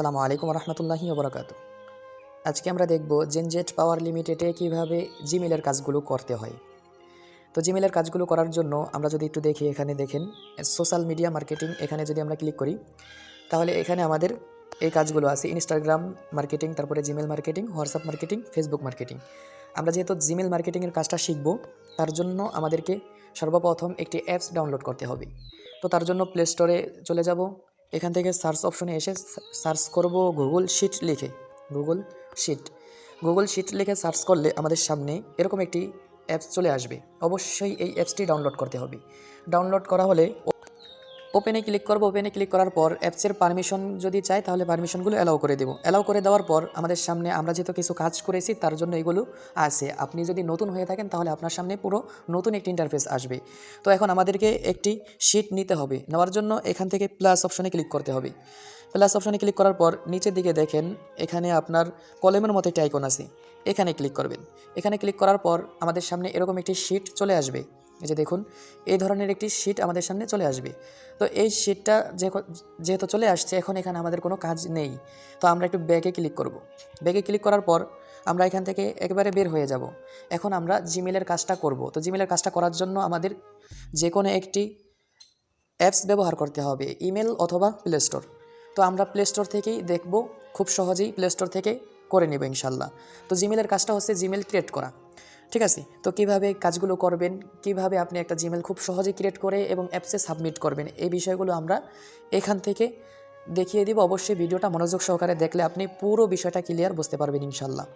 আসসালামু আলাইকুম রহমতুল্লাহি ওবরাকাত। আজকে আমরা দেখব জেনজেট পাওয়ার লিমিটেডে কীভাবে জিমেলের কাজগুলো করতে হয়। তো জিমেলের কাজগুলো করার জন্য আমরা যদি একটু দেখি, এখানে দেখেন, সোশ্যাল মিডিয়া মার্কেটিং, এখানে যদি আমরা ক্লিক করি, তাহলে এখানে আমাদের এই কাজগুলো আছে, ইনস্টাগ্রাম মার্কেটিং, তারপরে Gmail marketing, WhatsApp marketing, Facebook marketing. আমরা যেহেতু জিমেল মার্কেটিংয়ের কাজটা শিখব, তার জন্য আমাদেরকে সর্বপ্রথম একটি অ্যাপস ডাউনলোড করতে হবে। তো তার জন্য প্লে স্টোরে চলে যাব এখান থেকে সার্চ অপশনে এসে সার্চ করব গুগল শিট লিখে। গুগল শিট গুগল শিট লিখে সার্চ করলে আমাদের সামনে এরকম একটি অ্যাপস চলে আসবে। অবশ্যই এই অ্যাপসটি ডাউনলোড করতে হবে। ডাউনলোড করা হলে ওপেনে ক্লিক করব ওপেনে ক্লিক করার পর অ্যাপসের পারমিশন যদি চাই, তাহলে পারমিশনগুলো অ্যালাউ করে দেবো। অ্যালাউ করে দেওয়ার পর আমাদের সামনে আমরা যেহেতু কিছু কাজ করেছি, তার জন্য এগুলো আছে। আপনি যদি নতুন হয়ে থাকেন, তাহলে আপনার সামনে পুরো নতুন একটি ইন্টারফেস আসবে। তো এখন আমাদেরকে একটি শিট নিতে হবে। নেওয়ার জন্য এখান থেকে প্লাস অপশনে ক্লিক করতে হবে। প্লাস অপশনে ক্লিক করার পর নিচের দিকে দেখেন, এখানে আপনার কলমের মতো একটি আইকন আছে। এখানে ক্লিক করবেন। এখানে ক্লিক করার পর আমাদের সামনে এরকম একটি শিট চলে আসবে। এই যে দেখুন, এই ধরনের একটি শিট আমাদের সামনে চলে আসবে। তো এই শিটটা যেহেতু চলে আসছে, এখন এখানে আমাদের কোনো কাজ নেই। তো আমরা একটু ব্যাগে ক্লিক করব। ব্যাগে ক্লিক করার পর আমরা এখান থেকে একেবারে বের হয়ে যাব। এখন আমরা জিমেলের কাজটা করব। তো জিমেলের কাজটা করার জন্য আমাদের যে কোনো একটি অ্যাপস ব্যবহার করতে হবে। ইমেল অথবা প্লে স্টোর তো আমরা প্লে স্টোর থেকেই দেখব, খুব সহজেই প্লে স্টোর থেকে করে নেব ইনশাল্লাহ। তো জিমেলের কাজটা হচ্ছে জিমেল ক্রিয়েট করা। ঠিক আছে? তো কীভাবে কাজগুলো করবেন? কীভাবে আপনি একটা জিমেল খুব সহজে ক্রিয়েট করে এবং অ্যাপসে সাবমিট করবেন? এই বিষয়গুলো আমরা এখান থেকে দেখিয়ে দিব। অবশ্যই ভিডিওটা মনোযোগ সহকারে দেখলে আপনি পুরো বিষয়টা ক্লিয়ার বুঝতে পারবেন ইনশাল্লাহ।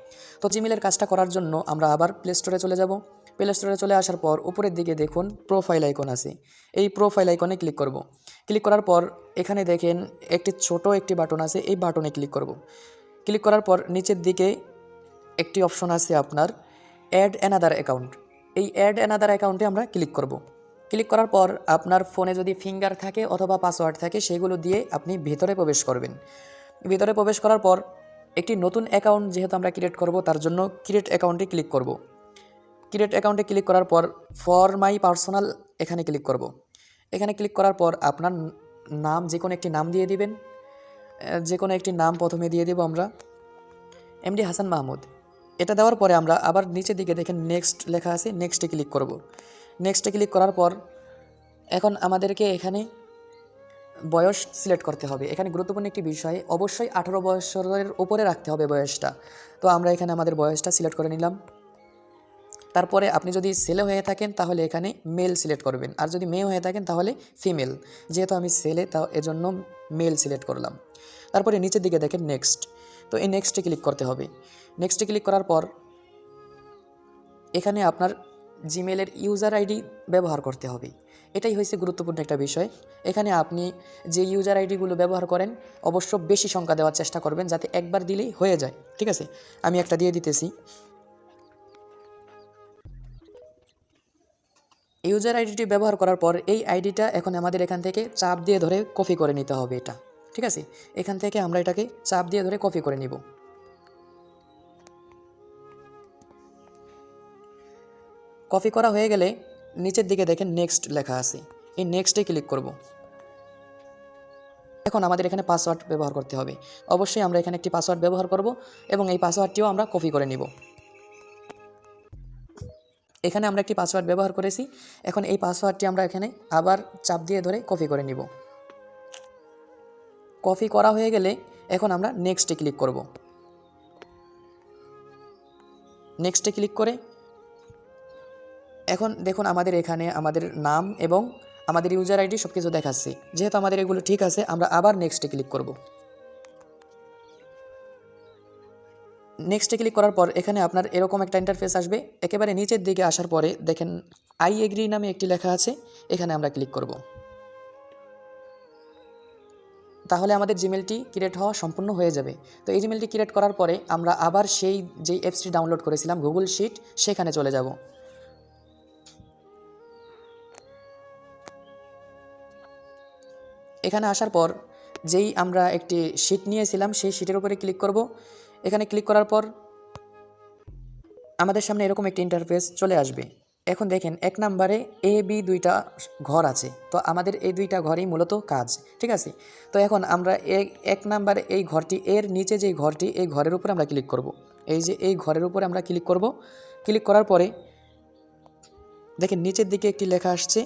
তো জিমেলের কাজটা করার জন্য আমরা আবার প্লে স্টোরে চলে যাব। প্লে স্টোরে চলে আসার পর উপরের দিকে দেখুন প্রোফাইল আইকন আছে। এই প্রোফাইল আইকনে ক্লিক করব। ক্লিক করার পর এখানে দেখেন একটি ছোট একটি বাটন আছে। এই বাটনে ক্লিক করব। ক্লিক করার পর নিচের দিকে একটি অপশন আছে আপনার অ্যাড অ্যানাদার অ্যাকাউন্ট এই অ্যাড অ্যানাদার অ্যাকাউন্টে আমরা ক্লিক করব। ক্লিক করার পর আপনার ফোনে যদি ফিঙ্গার থাকে অথবা পাসওয়ার্ড থাকে, সেগুলো দিয়ে আপনি ভিতরে প্রবেশ করবেন। ভিতরে প্রবেশ করার পর একটি নতুন অ্যাকাউন্ট যেহেতু আমরা ক্রিয়েট করব, তার জন্য ক্রিয়েট অ্যাকাউন্টে ক্লিক করব। ক্রিয়েট অ্যাকাউন্টে ক্লিক করার পর ফর মাই পার্সোনাল এখানে ক্লিক করব। এখানে ক্লিক করার পর আপনার নাম যে কোনো একটি নাম দিয়ে দিবেন। যে কোনো একটি নাম প্রথমে দিয়ে দেব আমরা। এমডি হাসান মাহমুদ এটা দেওয়ার পরে আমরা আবার নিচের দিকে দেখেন নেক্সট লেখা আছে নেক্সটে ক্লিক করব। নেক্সটে ক্লিক করার পর এখন আমাদেরকে এখানে বয়স সিলেক্ট করতে হবে। এখানে গুরুত্বপূর্ণ একটি বিষয়, অবশ্যই আঠারো বছরের উপরে রাখতে হবে বয়সটা। তো আমরা এখানে আমাদের বয়সটা সিলেক্ট করে নিলাম। তারপরে আপনি যদি ছেলে হয়ে থাকেন তাহলে এখানে মেল সিলেক্ট করবেন। আর যদি মেয়ে হয়ে থাকেন তাহলে ফিমেল যেহেতু আমি ছেলে তা এজন্য মেল সিলেক্ট করলাম। তারপরে নিচের দিকে দেখেন নেক্সট তো এই নেক্সটে ক্লিক করতে হবে। নেক্সটে ক্লিক করার পর, এখানে আপনার জিমেলের ইউজার আইডি ব্যবহার করতে হবে। এটাই হয়েছে গুরুত্বপূর্ণ একটা বিষয়। এখানে আপনি যে ইউজার আইডিগুলো ব্যবহার করেন, অবশ্য বেশি সংখ্যা দেওয়ার চেষ্টা করবেন যাতে একবার দিলেই হয়ে যায়। ঠিক আছে? আমি একটা দিয়ে দিতেছি। ইউজার আইডিটি ব্যবহার করার পর, এই আইডিটা এখন আমাদের এখান থেকে চাপ দিয়ে ধরে কপি করে নিতে হবে এটা। ঠিক আছে? এখান থেকে আমরা এটাকে চাপ দিয়ে ধরে কপি করে নিব। কপি করা হয়ে গেলে নিচের দিকে দেখেন নেক্সট লেখা আছে। এই নেক্সটে ক্লিক করব। এখন আমাদের এখানে পাসওয়ার্ড ব্যবহার করতে হবে। অবশ্যই আমরা এখানে একটি পাসওয়ার্ড ব্যবহার করব এবং এই পাসওয়ার্ডটিও আমরা কপি করে নিব। এখানে আমরা একটি পাসওয়ার্ড ব্যবহার করেছি। এখন এই পাসওয়ার্ডটি আমরা এখানে আবার চাপ দিয়ে ধরে কপি করে নিব। কপি করা হয়ে গেলে এখন আমরা নেক্সটে ক্লিক করব। নেক্সটে ক্লিক করে এখন দেখুন আমাদের এখানে আমাদের নাম এবং আমাদের ইউজার আইডি সব কিছু দেখাচ্ছে। যেহেতু আমাদের এগুলো ঠিক আছে, আমরা আবার নেক্সটে ক্লিক করব। নেক্সটে ক্লিক করার পর এখানে আপনার এরকম একটা ইন্টারফেস আসবে। একেবারে নিচের দিকে আসার পরে দেখেন আই এগ্রি নামে একটি লেখা আছে, এখানে আমরা ক্লিক করব। তাহলে আমাদের জিমেলটি ক্রিয়েট হওয়া সম্পূর্ণ হয়ে যাবে। তো এই জিমেলটি ক্রিয়েট করার পরে আমরা আবার সেই যেই অ্যাপসটি ডাউনলোড করেছিলাম গুগল শিট সেখানে চলে যাব। এখানে আসার পর যেই আমরা একটি শিট নিয়েছিলাম, সেই শিটের উপরে ক্লিক করব। এখানে ক্লিক করার পর আমাদের সামনে এরকম একটি ইন্টারফেস চলে আসবে। এখন দেখেন, এক নাম্বারে এ বি দুইটা ঘর আছে। তো আমাদের এই দুইটা ঘরই মূলত কাজ, ঠিক আছে? তো এখন আমরা এক নাম্বারে এই ঘরটি, এর নিচে যে ঘরটি, এই ঘরের উপরে আমরা ক্লিক করব। এই যে এই ঘরের উপরে আমরা ক্লিক করব। ক্লিক করার পরে দেখেন, নিচের দিকে একটি লেখা আসছে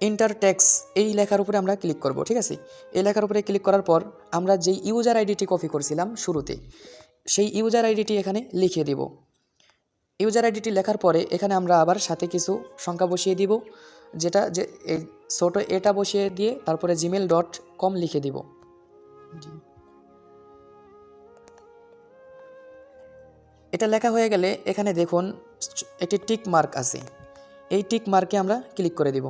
ইন্টারটেক্স এই লেখার উপরে আমরা ক্লিক করব, ঠিক আছে? এই লেখার উপরে ক্লিক করার পর আমরা যেই ইউজার আইডিটি কপি করছিলাম শুরুতে, সেই ইউজার আইডিটি এখানে লিখে দেব। ইউজার আইডিটি লেখার পরে এখানে আমরা আবার সাথে কিছু সংখ্যা বসিয়ে দিব, যেটা যে এই ছোটো এটা বসিয়ে দিয়ে তারপরে জিমেল ডট কম লিখে দিব। এটা লেখা হয়ে গেলে এখানে দেখুন, একটি টিক মার্ক আছে। এই টিক মার্কে আমরা ক্লিক করে দিব।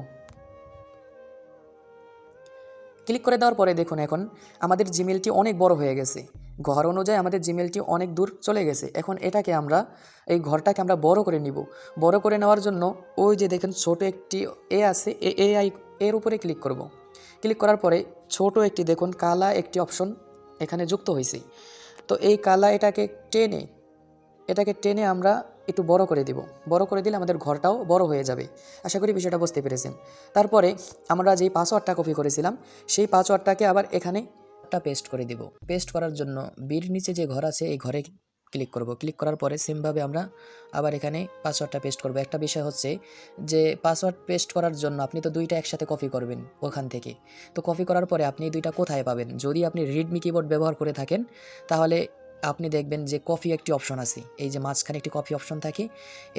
ক্লিক করে দেওয়ার পরে দেখুন এখন আমাদের জিমেলটি অনেক বড় হয়ে গেছে। ঘর অনুযায়ী আমাদের জিমেলটি অনেক দূর চলে গেছে। এখন এটাকে আমরা, এই ঘরটাকে আমরা বড় করে নিব। বড় করে নেওয়ার জন্য ওই যে দেখেন ছোট একটি এ আছে, এ এআই এর উপরে ক্লিক করব। ক্লিক করার পরে ছোট একটি দেখুন কালা একটি অপশন এখানে যুক্ত হয়েছে। তো এই কালা এটাকে টেনে এটাকে টেনে আমরা একটু বড় করে দিব। বড় করে দিলে আমাদের ঘরটাও বড় হয়ে যাবে। আশা করি বিষয়টা বুঝতে পেরেছেন। তারপরে আমরা যেই পাসওয়ার্ডটা কপি করেছিলাম, সেই পাসওয়ার্ডটাকে আবার এখানে একটা পেস্ট করে দিব। পেস্ট করার জন্য বীর নিচে যে ঘর আছে, এই ঘরে ক্লিক করব। ক্লিক করার পরে সেমভাবে আমরা আবার এখানে পাসওয়ার্ডটা পেস্ট করব। একটা বিষয় হচ্ছে যে পাসওয়ার্ড পেস্ট করার জন্য আপনি তো দুইটা একসাথে কপি করবেন ওখান থেকে। তো কপি করার পরে আপনি দুইটা কোথায় পাবেন? যদি আপনি রিডমি কিবোর্ড ব্যবহার করে থাকেন, তাহলে আপনি দেখবেন যে কফি একটি অপশন আছে। এই যে মাঝখানে একটি কফি অপশন থাকে,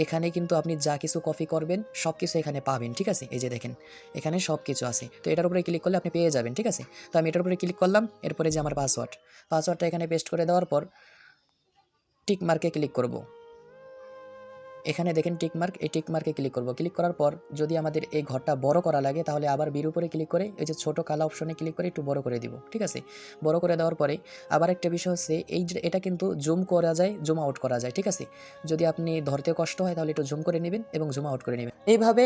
এখানে কিন্তু আপনি যা কিছু কফি করবেন, সব কিছু এখানে পাবেন, ঠিক আছে? এই যে দেখেন, এখানে সব কিছু আছে। তো এটার উপরে ক্লিক করলে আপনি পেয়ে যাবেন, ঠিক আছে? তো আমি এটার উপরে ক্লিক করলাম, এরপরে যে আমার পাসওয়ার্ড পাসওয়ার্ডটা এখানে পেস্ট করে দেওয়ার পর টিক মার্কে ক্লিক করব। এখানে দেখেন টিকমার্ক এই টিকমার্কে ক্লিক করব। ক্লিক করার পর যদি আমাদের এই ঘরটা বড় করা লাগে, তাহলে আবার বির উপরে ক্লিক করে, এই যে ছোটো কালা অপশনে ক্লিক করে একটু বড় করে দিব, ঠিক আছে? বড় করে দেওয়ার পরে আবার একটা বিষয় হচ্ছে, এই এটা কিন্তু জুম করা যায় জুম আউট করা যায়, ঠিক আছে? যদি আপনি ধরতে কষ্ট হয়, তাহলে একটু জুম করে নেবেন এবং জুম আউট করে নেবেন। এইভাবে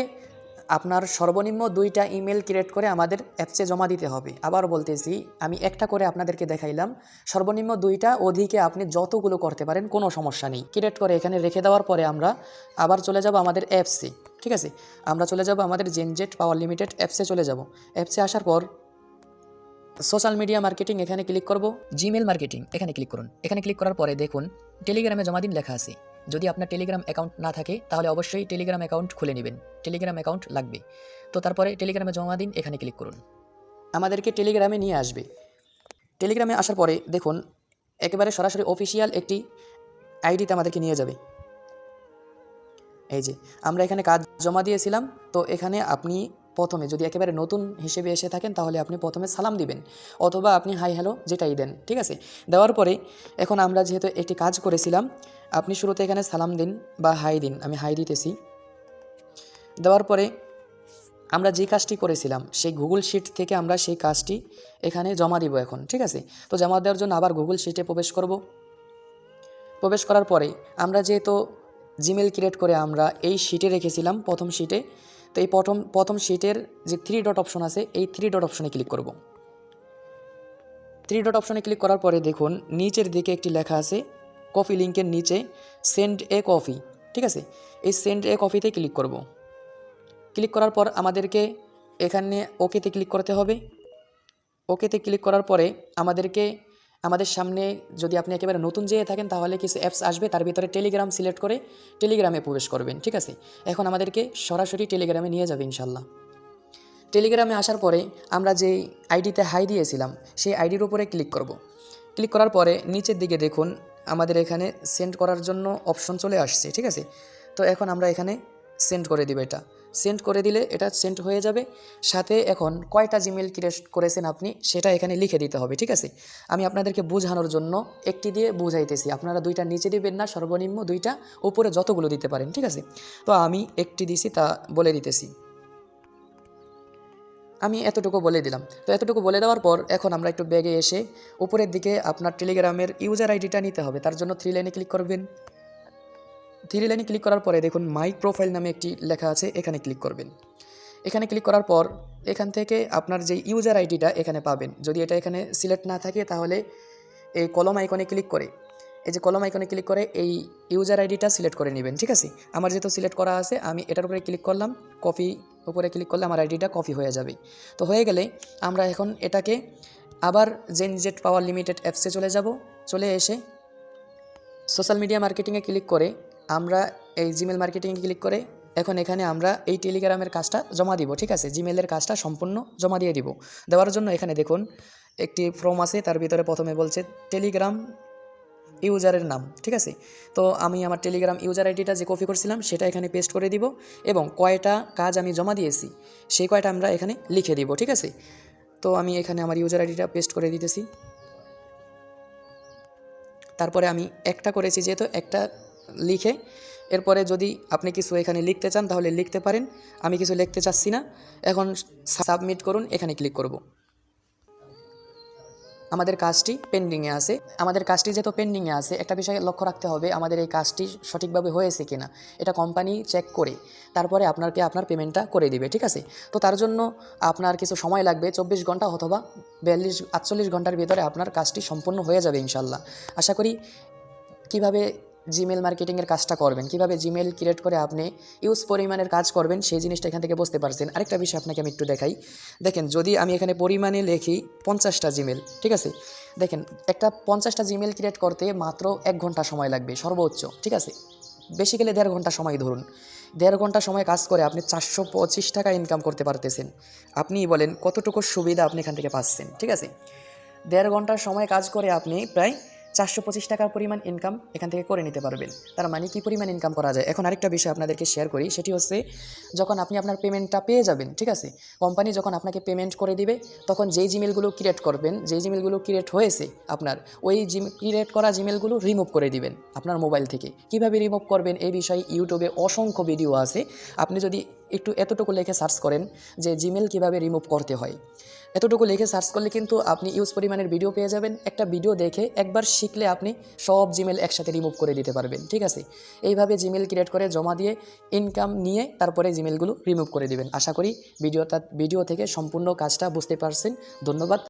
আপনার সর্বনিম্ন দুইটা ইমেল ক্রিয়েট করে আমাদের অ্যাপসে জমা দিতে হবে। আবার বলতেছি, আমি একটা করে আপনাদেরকে দেখাইলাম। সর্বনিম্ন দুইটা, অধিকে আপনি যতগুলো করতে পারেন, কোনো সমস্যা নেই। ক্রিয়েট করে এখানে রেখে দেওয়ার পরে আমরা আবার চলে যাব আমাদের অ্যাপসে। ঠিক আছে? আমরা চলে যাব আমাদের জেনজেট পাওয়ার লিমিটেড অ্যাপসে চলে যাব। অ্যাপসে আসার পর সোশ্যাল মিডিয়া মার্কেটিং এখানে ক্লিক করব। জিমেল মার্কেটিং, এখানে ক্লিক করুন। এখানে ক্লিক করার পরে দেখুন, টেলিগ্রামে জমা দিন লেখা আছে। যদি আপনার টেলিগ্রাম অ্যাকাউন্ট না থাকে, তাহলে অবশ্যই টেলিগ্রাম অ্যাকাউন্ট খুলে নেবেন। টেলিগ্রাম অ্যাকাউন্ট লাগবে। তো তারপরে টেলিগ্রামে জমা দিন, এখানে ক্লিক করুন। আমাদেরকে টেলিগ্রামে নিয়ে আসবে। টেলিগ্রামে আসার পরে দেখুন, একেবারে সরাসরি অফিসিয়াল একটি আইডিতে আমাদেরকে নিয়ে যাবে। এই যে, আমরা এখানে কাজ জমা দিয়েছিলাম, তো এখানে আপনি প্রথমে যদি একেবারে নতুন হিসেবে এসে থাকেন, তাহলে আপনি প্রথমে সালাম দিবেন অথবা আপনি হাই হ্যালো যেটাই দেন, ঠিক আছে? দেওয়ার পরে এখন আমরা যেহেতু একটি কাজ করেছিলাম, আপনি শুরুতে এখানে সালাম দিন বা হাই দিন, আমি হাই দিতেছি। দেওয়ার পরে আমরা যে কাজটি করেছিলাম, সেই গুগল শিট থেকে আমরা সেই কাজটি এখানে জমা দিব এখন, ঠিক আছে? তো জমা দেওয়ার জন্য আবার গুগল শিটে প্রবেশ করব। প্রবেশ করার পরে আমরা যেহেতু জিমেল ক্রিয়েট করে আমরা এই শিটে রেখেছিলাম, প্রথম শিটে তো এই প্রথম প্রথম শিটের যে থ্রি ডট অপশন আছে, এই থ্রি ডট অপশনে ক্লিক করব। থ্রি ডট অপশনে ক্লিক করার পরে দেখুন, নিচের দিকে একটি লেখা আছে কফি লিঙ্কের নিচে সেন্ড এ কফি ঠিক আছে? এই সেন্ড এ কফিতে ক্লিক করব। ক্লিক করার পর আমাদেরকে এখানে ওকেতে ক্লিক করতে হবে। ওকেতে ক্লিক করার পরে আমাদেরকে আমাদের সামনে যদি আপনি একেবারে নতুন যেয়ে থাকেন, তাহলে কিছু অ্যাপস আসবে। তার ভিতরে টেলিগ্রাম সিলেক্ট করে টেলিগ্রামে প্রবেশ করবেন, ঠিক আছে? এখন আমাদেরকে সরাসরি টেলিগ্রামে নিয়ে যাবে ইনশাল্লাহ টেলিগ্রামে আসার পরে আমরা যেই আইডিতে হাই দিয়েছিলাম, সেই আইডির উপরে ক্লিক করব। ক্লিক করার পরে নিচের দিকে দেখুন, আমাদের এখানে সেন্ড করার জন্য অপশন চলে আসছে, ঠিক আছে? তো এখন আমরা এখানে সেন্ড করে দিব এটা। সেন্ড করে দিলে এটা সেন্ড হয়ে যাবে। সাথে এখন কয়টা জিমেল ক্রিয়েট করেছেন আপনি সেটা এখানে লিখে দিতে হবে, ঠিক আছে? আমি আপনাদেরকে বোঝানোর জন্য একটি দিয়ে বুঝাইতেছি। আপনারা দুইটা নিচে দিবেন না, সর্বনিম্ন দুইটা উপরে যতগুলো দিতে পারেন, ঠিক আছে? তো আমি একটি দিছি তা বলে দিতেছি। আমি এতটুকু বলে দিলাম। তো এতটুকু বলে দেওয়ার পর এখন আমরা একটু ব্যাগে এসে উপরের দিকে আপনার টেলিগ্রামের ইউজার আইডিটা নিতে হবে। তার জন্য থ্রি লাইনে ক্লিক করবেন। থ্রি লাইনে ক্লিক করার পরে দেখুন মাই প্রোফাইল নামে একটি লেখা আছে, এখানে ক্লিক করবেন। এখানে ক্লিক করার পর এখান থেকে আপনার যে ইউজার আইডিটা এখানে পাবেন। যদি এটা এখানে সিলেক্ট না থাকে তাহলে এই কলম আইকনে ক্লিক করে, এই যে কলম আইকনে ক্লিক করে এই ইউজার আইডিটা সিলেক্ট করে নেবেন, ঠিক আছে? আমার যেহেতু সিলেক্ট করা আছে, আমি এটার উপরে ক্লিক করলাম কপি উপরে ক্লিক করলে আমার আইডিটা কপি হয়ে যাবে। তো হয়ে গেলে আমরা এখন এটাকে আবার জেন জেনজেট পাওয়ার লিমিটেড অ্যাপসে চলে যাব। চলে এসে সোশ্যাল মিডিয়া মার্কেটিংয়ে ক্লিক করে আমরা এই জিমেল মার্কেটিংয়ে ক্লিক করে এখন এখানে আমরা এই টেলিগ্রামের কাজটা জমা দিব, ঠিক আছে? জিমেলের কাজটা সম্পূর্ণ জমা দিয়ে দিব। দেওয়ার জন্য এখানে দেখুন, একটি ফর্ম আছে, তার ভিতরে প্রথমে বলছে টেলিগ্রাম ইউজারের নাম, ঠিক আছে? তো আমি আমার টেলিগ্রাম ইউজার আইডিটা যে কপি করছিলাম, সেটা এখানে পেস্ট করে দিব এবং কয়টা কাজ আমি জমা দিয়েছি, সেই কয়টা আমরা এখানে লিখে দিব, ঠিক আছে? তো আমি এখানে আমার ইউজার আইডিটা পেস্ট করে দিতেছি। তারপরে আমি একটা করেছি যেহেতু একটা লিখে। এরপরে যদি আপনি কিছু এখানে লিখতে চান, তাহলে লিখতে পারেন। আমি কিছু লিখতে চাচ্ছি না। এখন সাবমিট করুন, এখানে ক্লিক করব। আমাদের কাজটি পেন্ডিংয়ে আছে। আমাদের কাজটি যেহেতু পেন্ডিংয়ে আছে, একটা বিষয়ে লক্ষ্য রাখতে হবে, আমাদের এই কাজটি সঠিকভাবে হয়েছে কিনা। এটা কোম্পানি চেক করে, তারপরে আপনাকে আপনার পেমেন্টটা করে দিবে, ঠিক আছে? তো তার জন্য আপনার কিছু সময় লাগবে, চব্বিশ ঘণ্টা অথবা বিয়াল্লিশ, আটচল্লিশ ঘণ্টার ভিতরে আপনার কাজটি সম্পূর্ণ হয়ে যাবে ইনশাল্লাহ আশা করি কীভাবে জিমেল মার্কেটিংয়ের কাজটা করবেন। কীভাবে জিমেল ক্রিয়েট করে আপনি ইউজ পরিমাণের কাজ করবেন, সেই জিনিসটা এখান থেকে বুঝতে পারছেন। আরেকটা বিষয় আপনাকে আমি একটু দেখাই। দেখেন, যদি আমি এখানে পরিমাণে লিখি পঞ্চাশটা জিমেল ঠিক আছে? দেখেন, একটা পঞ্চাশটা জিমেল ক্রিয়েট করতে মাত্র এক ঘণ্টা সময় লাগবে, সর্বোচ্চ, ঠিক আছে? বেশি গেলে দেড় ঘণ্টা সময় ধরুন। দেড় ঘণ্টা সময় কাজ করে আপনি চারশো পঁচিশ টাকা ইনকাম করতে পারতেছেন। আপনিই বলেন কতটুকু সুবিধা আপনি এখান থেকে পাচ্ছেন, ঠিক আছে? দেড় ঘণ্টার সময় কাজ করে আপনি প্রায় চারশো পঁচিশ টাকার পরিমাণ ইনকাম এখান থেকে করে নিতে পারবেন। তার মানে কি পরিমাণ ইনকাম করা যায়? এখন আরেকটা বিষয় আপনাদেরকে শেয়ার করি, সেটি হচ্ছে যখন আপনি আপনার পেমেন্টটা পেয়ে যাবেন, ঠিক আছে? কোম্পানি যখন আপনাকে পেমেন্ট করে দিবে, তখন যেই জিমেলগুলো ক্রিয়েট করবেন, যেই জিমেলগুলো ক্রিয়েট হয়েছে আপনার, ওই জিম ক্রিয়েট করা জিমেলগুলো রিমুভ করে দিবেন আপনার মোবাইল থেকে। কীভাবে রিমুভ করবেন? এই বিষয়ে ইউটিউবে অসংখ্য ভিডিও আছে। আপনি যদি একটু এতটুকু লিখে সার্চ করেন যে জিমেল কীভাবে রিমুভ করতে হয়। এতটুকু লিখে সার্চ করলে কিন্তু আপনি ইউজ পরিমাণের ভিডিও পেয়ে যাবেন। একটা ভিডিও দেখে একবার শিখলে আপনি সব জিমেল একসাথে রিমুভ করে দিতে পারবেন, ঠিক আছে? এইভাবে জিমেল ক্রিয়েট করে জমা দিয়ে ইনকাম নিয়ে তারপরে জিমেলগুলো রিমুভ করে দিবেন। আশা করি ভিডিওটা ভিডিও থেকে সম্পূর্ণ কাজটা বুঝতে পারছেন। ধন্যবাদ।